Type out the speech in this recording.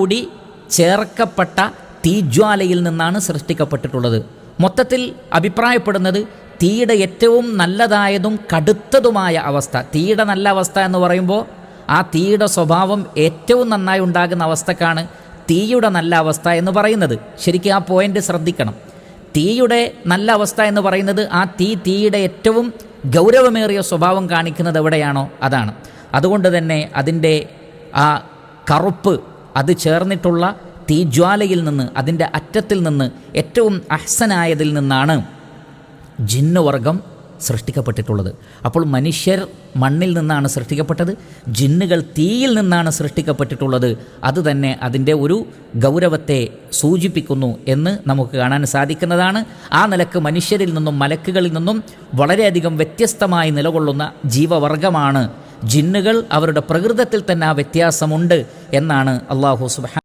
കൂടി ചേർക്കപ്പെട്ട തീജ്വാലയിൽ നിന്നാണ് സൃഷ്ടിക്കപ്പെട്ടിട്ടുള്ളത്. മൊത്തത്തിൽ അഭിപ്രായപ്പെടുന്നത് തീയുടെ ഏറ്റവും നല്ലതായതും കടുത്തതുമായ അവസ്ഥ. തീയുടെ നല്ല അവസ്ഥ എന്ന് പറയുമ്പോൾ ആ തീയുടെ സ്വഭാവം ഏറ്റവും നന്നായി ഉണ്ടാകുന്ന അവസ്ഥക്കാണ് തീയുടെ നല്ല അവസ്ഥ എന്ന് പറയുന്നത്. ശരിക്കും ആ പോയിന്റ് ശ്രദ്ധിക്കണം. തീയുടെ നല്ല അവസ്ഥ എന്ന് പറയുന്നത് ആ തീ തീയുടെ ഏറ്റവും ഗൗരവമേറിയ സ്വഭാവം കാണിക്കുന്നത് എവിടെയാണോ അതാണ്. അതുകൊണ്ട് തന്നെ അതിന്റെ ആ കറുപ്പ് അത് ചേർന്നിട്ടുള്ള തീജ്വാലയിൽ നിന്ന് അതിന്റെ അറ്റത്തിൽ നിന്ന് ഏറ്റവും അഹ്സനായതിൽ നിന്നാണ് ജിന്നുവർഗം സൃഷ്ടിക്കപ്പെട്ടിട്ടുള്ളത്. അപ്പോൾ മനുഷ്യർ മണ്ണിൽ നിന്നാണ് സൃഷ്ടിക്കപ്പെട്ടത് ജിന്നുകൾ തീയിൽ നിന്നാണ് സൃഷ്ടിക്കപ്പെട്ടിട്ടുള്ളത്. അതുതന്നെ അതിന്റെ ഒരു ഗൗരവത്തെ സൂചിപ്പിക്കുന്നു എന്ന് നമുക്ക് കാണാൻ സാധിക്കുന്നതാണ്. ആ നിലയ്ക്ക് മനുഷ്യരിൽ നിന്നും മലക്കുകളിൽ നിന്നും വളരെയധികം വ്യത്യസ്തമായി നിലകൊള്ളുന്ന ജീവവർഗമാണ് ജിന്നുകൾ അവരുടെ പ്രകൃതത്തിൽ തന്നെ ആ വ്യത്യാസമുണ്ട് എന്നാണ് അള്ളാഹു സുബാൻ